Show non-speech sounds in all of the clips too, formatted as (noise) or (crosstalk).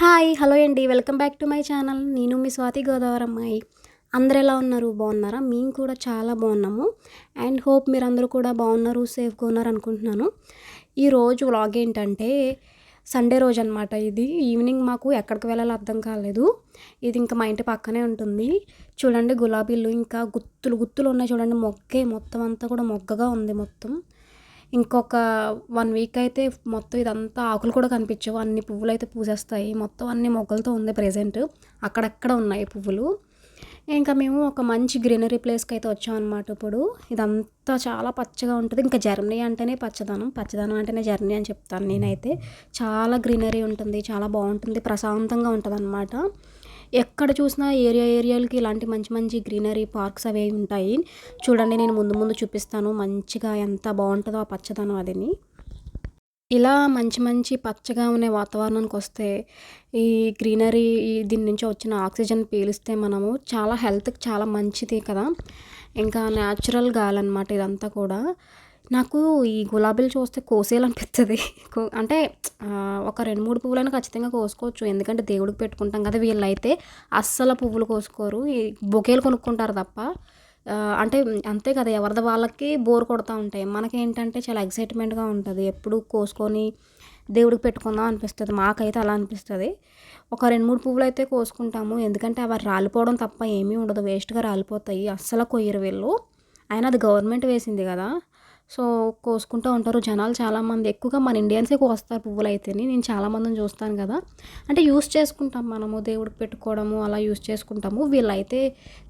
Hi hello అండి. Welcome back to my channel. నేను మీ స్వాతి గోదావరి అమ్మాయి అందరు ఎలా ఉన్నారు? బాగున్నారా? మేము కూడా చాలా బాగున్నాము. అండ్ హోప్ మీరు అందరూ కూడా బాగున్నారు సేఫ్గా ఉన్నారు అనుకుంటున్నాను ఈరోజు వ్లాగ్ ఏంటంటే సండే రోజు అనమాట ఇది. ఈవినింగ్ మాకు ఎక్కడికి వెళ్ళాలో అర్థం కాలేదు. ఇది ఇంకా మా ఇంటి పక్కనే ఉంటుంది. చూడండి గులాబీలు ఇంకా గుత్తులు గుత్తులు ఉన్నాయి చూడండి. మొగ్గే మొత్తం అంతా కూడా మొగ్గగా ఉంది మొత్తం. ఇంకొక వన్ వీక్ అయితే మొత్తం ఇదంతా ఆకులు కూడా కనిపించవు. అన్ని పువ్వులు అయితే పూసేస్తాయి. మొత్తం అన్ని మొగ్గలతో ఉంది ప్రజెంట్ అక్కడక్కడ ఉన్నాయి పువ్వులు. ఇంకా మేము ఒక మంచి గ్రీనరీ ప్లేస్కి అయితే వచ్చామన్నమాట ఇప్పుడు. ఇదంతా చాలా పచ్చగా ఉంటుంది. ఇంకా జర్నీ అంటేనే పచ్చదనం. పచ్చదనం అంటేనే జర్నీ అని చెప్తాను నేనైతే. చాలా గ్రీనరీ ఉంటుంది. చాలా బాగుంటుంది. ప్రశాంతంగా ఉంటుంది ఎక్కడ చూసినా ఏరియా ఏరియాలకి ఇలాంటి మంచి మంచి గ్రీనరీ పార్క్స్ అవి ఉంటాయి. చూడండి నేను ముందు ముందు చూపిస్తాను మంచిగా ఎంత బాగుంటుందో ఆ పచ్చదనం అదిని. ఇలా మంచి మంచి పచ్చగా ఉండే వాతావరణానికి వస్తే ఈ గ్రీనరీ దీని నుంచి వచ్చిన ఆక్సిజన్ పీలిస్తే మనము చాలా హెల్త్కి చాలా మంచిది కదా. ఇంకా న్యాచురల్ గాలి అనమాట ఇదంతా కూడా. నాకు ఈ గులాబీలు చూస్తే కోసేయాలనిపిస్తుంది అంటే ఒక రెండు మూడు పువ్వులైనా ఖచ్చితంగా కోసుకోవచ్చు. ఎందుకంటే దేవుడికి పెట్టుకుంటాం కదా వీళ్ళైతే. అస్సలు పువ్వులు కోసుకోరు. ఈ బొకేలు కొనుక్కుంటారు తప్ప. అంటే అంతే కదా ఎవరిది వాళ్ళకి బోర్ కొడుతూ ఉంటాయి. మనకేంటంటే చాలా ఎక్సైట్మెంట్గా ఉంటుంది. ఎప్పుడు కోసుకొని దేవుడికి పెట్టుకుందాం అనిపిస్తుంది. మాకైతే అలా అనిపిస్తుంది. ఒక రెండు మూడు పువ్వులు అయితే కోసుకుంటాము. ఎందుకంటే అవి రాలిపోవడం తప్ప ఏమీ ఉండదు. వేస్ట్గా రాలిపోతాయి. అస్సలు కొయ్యరు వీళ్ళు. అయినా అది గవర్నమెంట్ వేసింది కదా. సో కోసుకుంటూ ఉంటారు జనాలు చాలామంది. ఎక్కువగా మన ఇండియన్సే కోస్తారు పువ్వులు అయితేనే నేను చాలామందిని చూస్తాను కదా. అంటే యూస్ చేసుకుంటాం మనము. దేవుడికి పెట్టుకోవడము అలా యూస్ చేసుకుంటాము. వీళ్ళైతే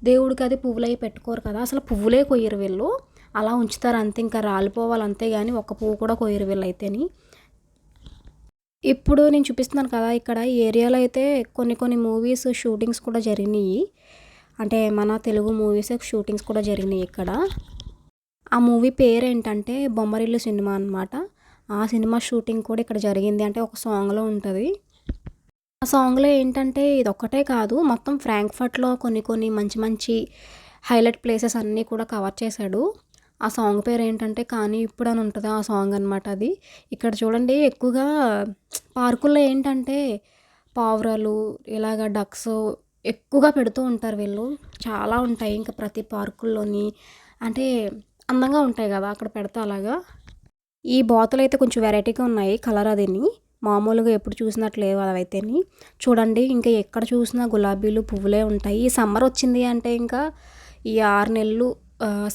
దేవుడికి అది పువ్వులు అవి పెట్టుకోరు కదా. అసలు పువ్వులే కొయ్యరు వీళ్ళు. అలా ఉంచుతారు అంతే. ఇంకా రాలిపోవాలి అంతే కానీ ఒక్క పువ్వు కూడా కొయ్యరు వీళ్ళైతేని. ఇప్పుడు నేను చూపిస్తున్నాను కదా ఇక్కడ ఈ ఏరియాలో అయితే కొన్ని కొన్ని మూవీస్ షూటింగ్స్ కూడా జరిగినాయి. అంటే మన తెలుగు మూవీస్ షూటింగ్స్ కూడా జరిగినాయి ఇక్కడ. ఆ మూవీ పేరు ఏంటంటే బొమ్మరిల్లు సినిమా అనమాట ఆ సినిమా షూటింగ్ కూడా ఇక్కడ జరిగింది. అంటే ఒక సాంగ్లో ఉంటుంది. ఆ సాంగ్లో ఏంటంటే ఇది ఒక్కటే కాదు మొత్తం ఫ్రాంక్ఫర్ట్లో కొన్ని కొన్ని మంచి మంచి హైలైట్ ప్లేసెస్ అన్నీ కూడా కవర్ చేశాడు. ఆ సాంగ్ పేరు ఏంటంటే కానీ ఇప్పుడు అని ఉంటుంది ఆ సాంగ్ అనమాట అది. ఇక్కడ చూడండి ఎక్కువగా పార్కుల్లో ఏంటంటే పావురాలు ఇలాగ డక్స్ ఎక్కువగా పెడుతూ ఉంటారు వీళ్ళు. చాలా ఉంటాయి. ఇంకా ప్రతి పార్కుల్లోని అంటే అందంగా ఉంటాయి కదా అక్కడ పెడతా అలాగా. ఈ బాతులు అయితే కొంచెం వెరైటీగా ఉన్నాయి కలర్ అదిని. మామూలుగా ఎప్పుడు చూసినట్లు లేవు అవైతేని. చూడండి ఇంకా ఎక్కడ చూసినా గులాబీలు పువ్వులే ఉంటాయి. ఈ సమ్మర్ వచ్చింది అంటే ఇంకా ఈ ఆరు నెలలు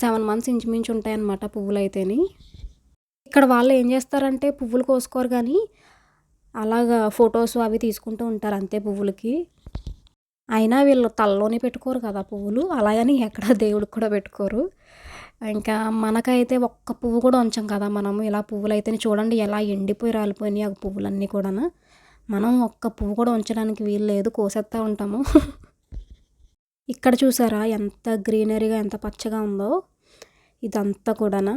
సెవెన్ మంత్స్ ఇంచుమించు ఉంటాయి అన్నమాట పువ్వులు అయితేని ఇక్కడ వాళ్ళు ఏం చేస్తారంటే పువ్వులు కోసుకోరు కానీ అలాగా ఫొటోస్ అవి తీసుకుంటూ ఉంటారు అంతే పువ్వులకి. అయినా వీళ్ళు తలలోనే పెట్టుకోరు కదా పువ్వులు. అలాగని ఎక్కడ దేవుడికి కూడా పెట్టుకోరు. ఇంకా మనకైతే ఒక్క పువ్వు కూడా ఉంచాం కదా మనము. ఇలా పువ్వులు అయితే చూడండి ఎలా ఎండిపోయి రాలిపోయినాయి ఆ పువ్వులన్నీ కూడా మనం ఒక్క పువ్వు కూడా ఉంచడానికి వీలు లేదు కోసేస్తూ ఉంటాము. (laughs) ఇక్కడ చూసారా ఎంత గ్రీనరీగా ఎంత పచ్చగా ఉందో. ఇదంతా కూడానా.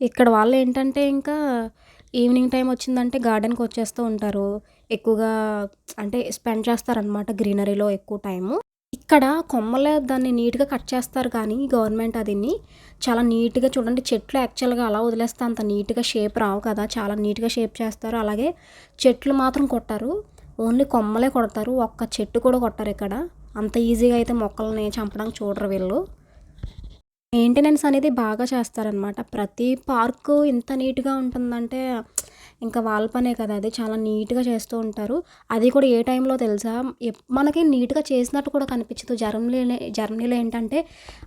ఇక్కడ వాళ్ళు ఏంటంటే ఇంకా ఈవినింగ్ టైం వచ్చిందంటే గార్డెన్కి వచ్చేస్తూ ఉంటారు. ఎక్కువగా అంటే స్పెండ్ చేస్తారనమాట గ్రీనరీలో ఎక్కువ టైము. ఇక్కడ కొమ్మలే దాన్ని నీట్గా కట్ చేస్తారు కానీ గవర్నమెంట్ అదిని చాలా నీట్గా చూడండి. చెట్లు యాక్చువల్గా అలా వదిలేస్తే అంత నీట్గా షేప్ రావు కదా. చాలా నీట్గా షేప్ చేస్తారు. అలాగే చెట్లు మాత్రం కొట్టారు. ఓన్లీ కొమ్మలే కొడతారు. ఒక్క చెట్టు కూడా కొట్టారు ఇక్కడ. అంత ఈజీగా అయితే మొక్కల్ని చంపడానికి చూడరు వీళ్ళు. మెయింటెనెన్స్ అనేది బాగా చేస్తారనమాట ప్రతి పార్కు ఇంత నీట్గా ఉంటుందంటే ఇంకా వాళ్ళ పనే కదా అది. చాలా నీట్గా చేస్తూ ఉంటారు. అది కూడా ఏ టైంలో తెలుసా? మనకి నీట్గా చేసినట్టు కూడా కనిపించదు. జర్మనీలో జర్మనీలో ఏంటంటే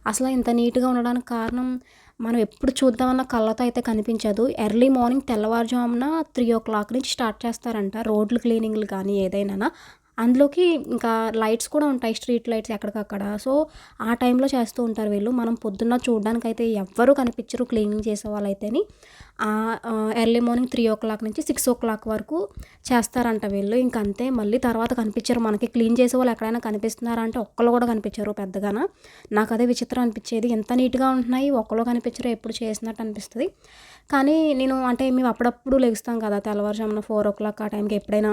అసలు ఇంత నీట్గా ఉండడానికి కారణం మనం ఎప్పుడు చూద్దామన్న కళ్ళతో అయితే కనిపించదు. ఎర్లీ మార్నింగ్ తెల్లవారుజామున త్రీ ఓ క్లాక్ నుంచి స్టార్ట్ చేస్తారంట రోడ్లు క్లీనింగ్లు కానీ ఏదైనా అందులోకి ఇంకా లైట్స్ కూడా ఉంటాయి స్ట్రీట్ లైట్స్ ఎక్కడికక్కడ. సో ఆ టైంలో చేస్తూ ఉంటారు వీళ్ళు. మనం పొద్దున్న చూడడానికైతే అయితే ఎవ్వరూ కనిపించరు క్లీనింగ్ చేసే వాళ్ళైతేని. Early morning three o'clock నుంచి సిక్స్ ఓ క్లాక్ వరకు చేస్తారంట వీళ్ళు. ఇంకంతే మళ్ళీ తర్వాత కనిపించారు. మనకి క్లీన్ చేసే వాళ్ళు ఎక్కడైనా కనిపిస్తున్నారా అంటే ఒక్కళ్ళు కూడా కనిపించారు పెద్దగాన. నాకు అదే విచిత్రం అనిపించేది. ఎంత నీట్గా ఉంటున్నాయి ఒక్కళ్ళు కనిపించరు ఎప్పుడు చేసినట్టు అనిపిస్తుంది. కానీ నేను అంటే మేము అప్పుడప్పుడు లెగుస్తాం కదా తెల్లవారుజామున ఫోర్ ఓ క్లాక్ ఆ టైంకి ఎప్పుడైనా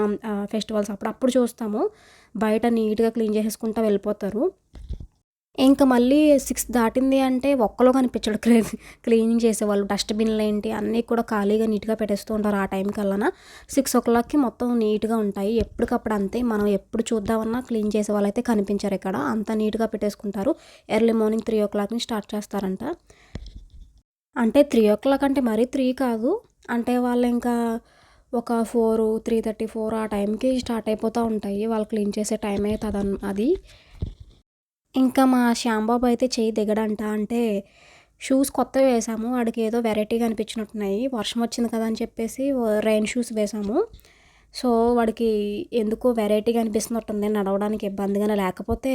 ఫెస్టివల్స్ అప్పుడప్పుడు చూస్తాము. చూస్తాము బయట నీట్గా క్లీన్ చేసేసుకుంటూ వెళ్ళిపోతారు. ఇంకా మళ్ళీ సిక్స్ దాటింది అంటే ఒక్కలో కనిపించడు క్లీన్ క్లీనింగ్ చేసేవాళ్ళు. డస్ట్బిన్లు ఏంటి అన్నీ కూడా ఖాళీగా నీట్గా పెట్టేస్తూ ఉంటారు ఆ టైం కల్లా సిక్స్ ఓ క్లాక్కి మొత్తం నీట్గా ఉంటాయి. ఎప్పటికప్పుడు అంతే. మనం ఎప్పుడు చూద్దామన్నా క్లీన్ చేసే వాళ్ళు అయితే కనిపించారు ఇక్కడ. అంత నీట్గా పెట్టేసుకుంటారు. ఎర్లీ మార్నింగ్ త్రీ ఓ క్లాక్ని స్టార్ట్ చేస్తారంట. అంటే త్రీ ఓ క్లాక్ అంటే మరీ త్రీ కాదు. అంటే వాళ్ళు ఇంకా ఒక ఫోర్ త్రీ థర్టీ ఫోర్ ఆ టైంకి స్టార్ట్ అయిపోతూ ఉంటాయి. వాళ్ళు క్లీన్ చేసే టైం అవుతుంది అది. ఇంకా మా శ్యాంబాబు అయితే చేయి దిగడంట. అంటే షూస్ కొత్తవి వేసాము. వాడికి ఏదో వెరైటీగా అనిపించినట్టున్నాయి. వర్షం వచ్చింది కదా అని చెప్పేసి రైన్ షూస్ వేసాము. సో వాడికి ఎందుకో వెరైటీగా అనిపిస్తున్నట్టుంది. నడవడానికి ఇబ్బందిగానే. లేకపోతే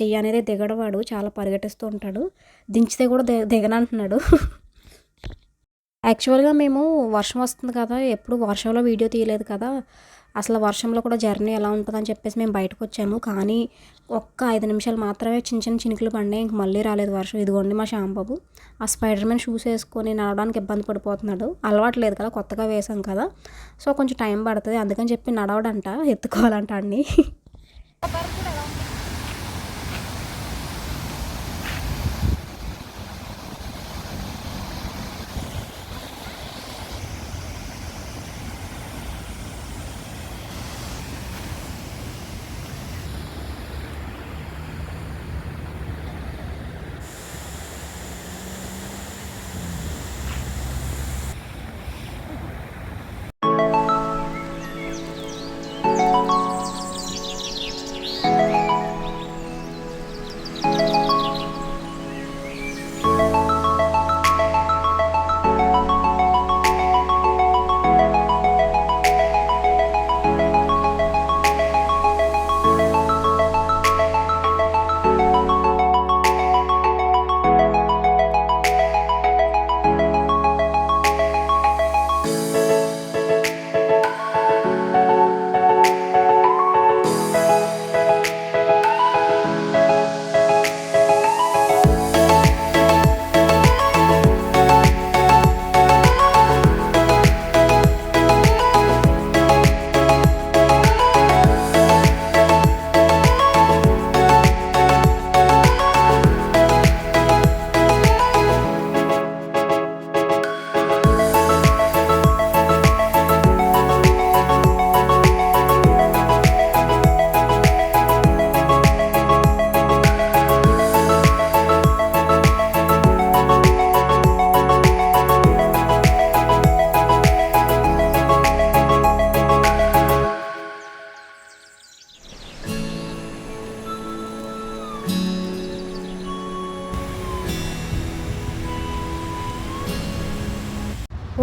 చెయ్యి అనేది దిగడవాడు చాలా పరిగెట్టిస్తూ ఉంటాడు. దించితే కూడా ది దిగనంటున్నాడు. (laughs) యాక్చువల్గా మేము వర్షం వస్తుంది కదా ఎప్పుడు వర్షంలో వీడియో తీయలేదు కదా అసలు వర్షంలో కూడా జర్నీ ఎలా ఉంటుందని చెప్పేసి మేము బయటకు వచ్చాము. కానీ ఒక్క ఐదు నిమిషాలు మాత్రమే చిన్న చిన్న చినుకులు పడినాయి ఇంక మళ్ళీ రాలేదు వర్షం. ఇదిగోండి మా శ్యాంబాబు ఆ స్పైడర్ మ్యాన్ షూస్ వేసుకొని నడవడానికి ఇబ్బంది పడిపోతున్నాడు. అలవాటు లేదు కదా కొత్తగా వేసాం కదా. సో కొంచెం టైం పడుతుంది. అందుకని చెప్పి నడవడంట ఎత్తుకోవాలంట అన్ని.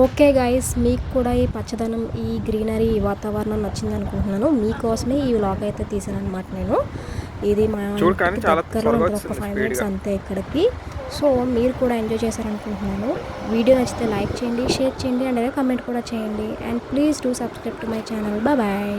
ఓకే గాయస్ మీకు కూడా ఈ పచ్చదనం ఈ గ్రీనరీ ఈ వాతావరణం నచ్చింది అనుకుంటున్నాను మీకోసమే ఈ వ్లాగ్ అయితే తీసాను అనమాట నేను. ఇది మా దగ్గరలో. ఒక ఫైవ్ మినిట్స్. అంతే ఇక్కడికి. సో మీరు కూడా ఎంజాయ్ చేశారనుకుంటున్నాను. వీడియో నచ్చితే లైక్ చేయండి షేర్ చేయండి అండ్ కమెంట్ కూడా చేయండి. And please do subscribe to my channel bye